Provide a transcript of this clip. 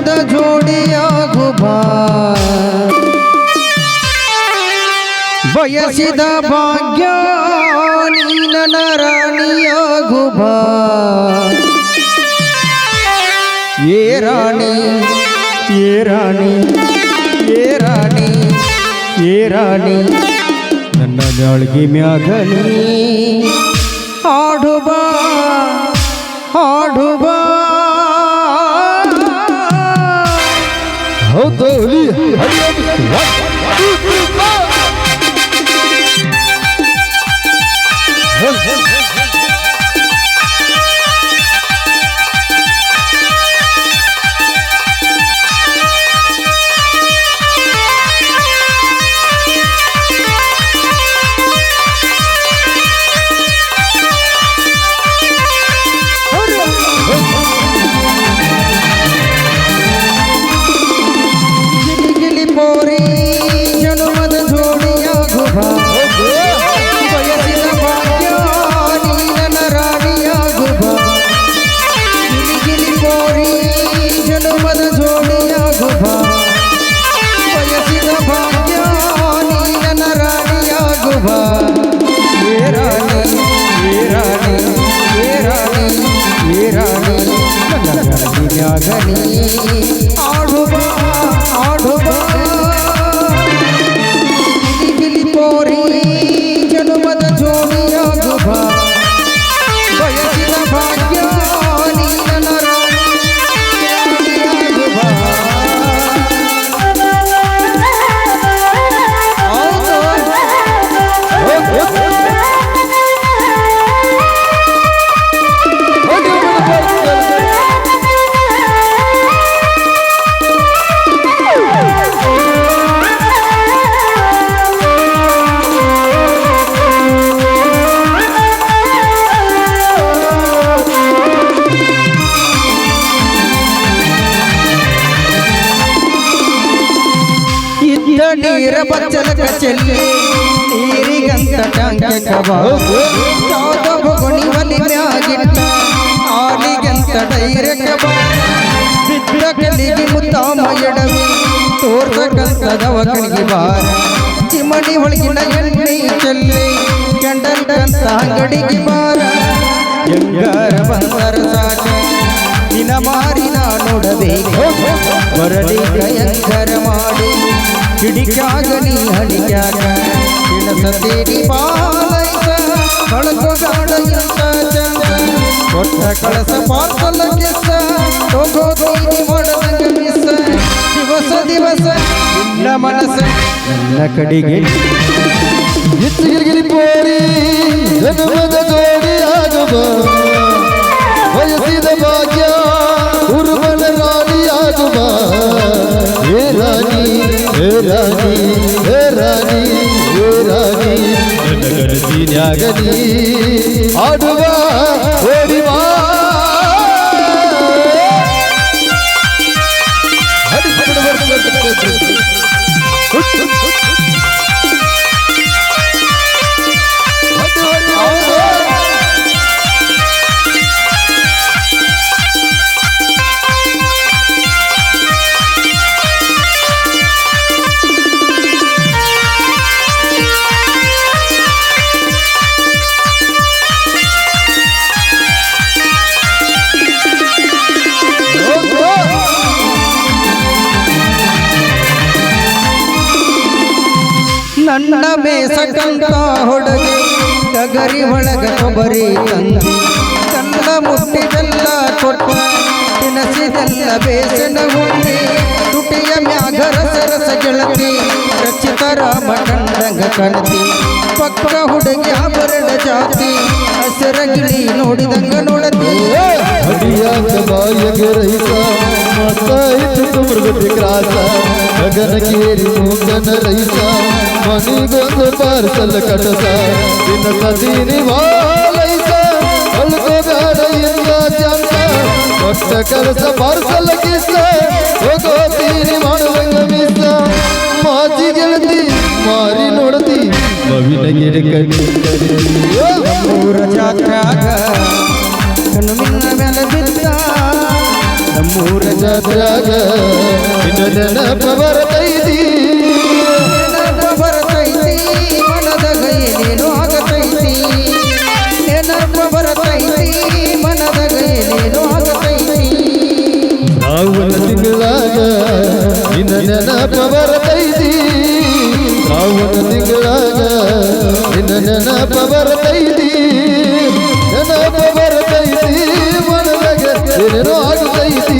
ಜನುಮದ ಜೋಡಿಯಾಗುವ ಬಯಸಿದ ಭಾಗ್ಯ ನೀನ ರಾಣಿಯಾಗುವ ಏ ರಾಣಿ ಏ ರಾಣಿ ಏ ರಾಣಿ ಏ ರಾಣಿ, ನನ್ನ ಜಾಳ್ಗಿ ಮ್ಯಾಗಲಿ ಹಾಡು Hariom one two three four Yeah, yeah, yeah. ಇದ್ದ ನೀರ ಬಚ್ಚಲಕ ಚೆಲ್ಲಿ ನೀರಿಗಂತ ಟಂಕೆ ಕಬಾ ಚೌದ ಬೊಗಣಿ ಒಲಿ ಮ್ಯಾಗಿಟ್ಟ ಆಲಿಗಂತ ಡೈರೆ ಕಬಾ ಬಿದ್ದ ಕಲಿಗೆ ಮುತ್ತಾಮ ಎಡವಿ ತೋರ್ಸಕಂತದವ ಕಣಿಗೆ ಬಾರ ಚಿಮಣಿ ಒಳಗಿನ ಎಣ್ಣೆ ಚೆಲ್ಲಿ ಕೆಂಡಂತ ಅಂಗಡಿಗೆ ಬಾರ ಹೆಂಗಾರ ಬಂದರ ಸಾಕ ನಿನ ಮಾರಿ ನೋಡಬೇಕು ಬರಲಿ ಭಯಂಕರ ಮಾಡಿ. ಹಿಡಿಕ್ಯಾಗ ನೀ ಕಳಕೋಗಾಡ ಇಂತ ಚಂದ. ಕೊಟ್ಟ ಕಳಸ ಪಾರ್ಸಲ ಕಿಸ್ಸ ಹೋಗೋದೀನಿ ಮಾಡದಂಗ ಮಿಸ್ಸ. ದಿವಸ ದಿವಸ ನಿನ್ನ ಮನಸ ನನ್ನ ಕಡೆಗೆ. ಇತ್ತು ಗಿರಿಗಿರಿ ಪೋರಿ ಜನ್ಮದ ಜೋಡಿ ಆಗುವ. ವಯಸ್ಸಿದ ಭಾಗ್ಯ ಗಣಸಿನ್ಯಾಗನಿ ಆಡುವ ಓಡಿವಾ. ಹಡಿಸಿಕೊಂಡು ನನ್ನ ಮೇಸಕಂತ ಹೊಡಗೆ ಟಗರಿ ಒಳಗ ಕೊಬರಿ ತಂದಿ ಕನ್ನ ಮುಟ್ಟಿದೆಲ್ಲ ಕೊಟ್ಟ ತಿನಸಿದೆಲ್ಲ ಬೇಸನ ಉಂಡಿ ತುಟಿಯ ಮ್ಯಾಗ ರಸ ರಸ ಗೆಳತಿ ರಚಿತ ರಾಮ ಕಂಡಂಗ ಕಣತಿ ಪಕ್ಕ ಹುಡುಗಿ ಆಭರಣ ಜಾತಿ ಹಸಿರ ಗಿಳಿ ನೋಡಿದಂಗ ನೋಡತಿ ಹಡಿಯಾಕ ಬಾಯಗೆ ರೈಸ ಮತ್ತಾಯಿತು ಮೃಗತಿ ಕ್ರಾಸ ಗಗನ ಮೂಕನ ರೈತ ಮನಿಗೊಂದು ಪಾರ್ಸಲ್ ಕಟಸ ದಿನ ಸದೀನಿ ವಾಲೈತ ಅಳ್ಕೋಗಾಡ ಇಂದ ಚಂದ ಭಕ್ತ ಕೆಲಸ ಪಾರ್ಸಲ್ ಕಿಸ್ಸ ಹೋಗೋತೀನಿ ಮಾಡುವಂಗ ಮಿಸ್ತ ಮಾಜಿ ಗೆಳತಿ, ಮಾರಿ ನೋಡತಿ ಮವಿನ ಗಿಡ ಕಟ್ಟಿ ಊರ ಜಾತ್ರಾಗ ನಮ್ಮೂರ ಜಾತ್ರಾಗ ನೆನಪ ಬರ್ತೈತಿ ನೆನಪ ಬರ್ತೈತಿ ಮನದಾಗ ಏನೇನೋ ಆಗತೈತಿ ನೆನಪ ಬರ್ತೈತಿ ಮನದಾಗ ಏನೇನೋ ಆಗತೈತಿ ತಿಂಗಳಾಗ ನಿನ್ನ ನೆನಪ ಬರ್ತೈತಿ ರಾವಣ ತಿಂಗಳಾಗ ನಿನ್ನ ನೆನಪ ಬರ್ತೈತಿ ನೆನಪ ಬರ್ತೈತಿ ಮನದಾಗ ಏನೇನೋ ಆಗ್ತೈತಿ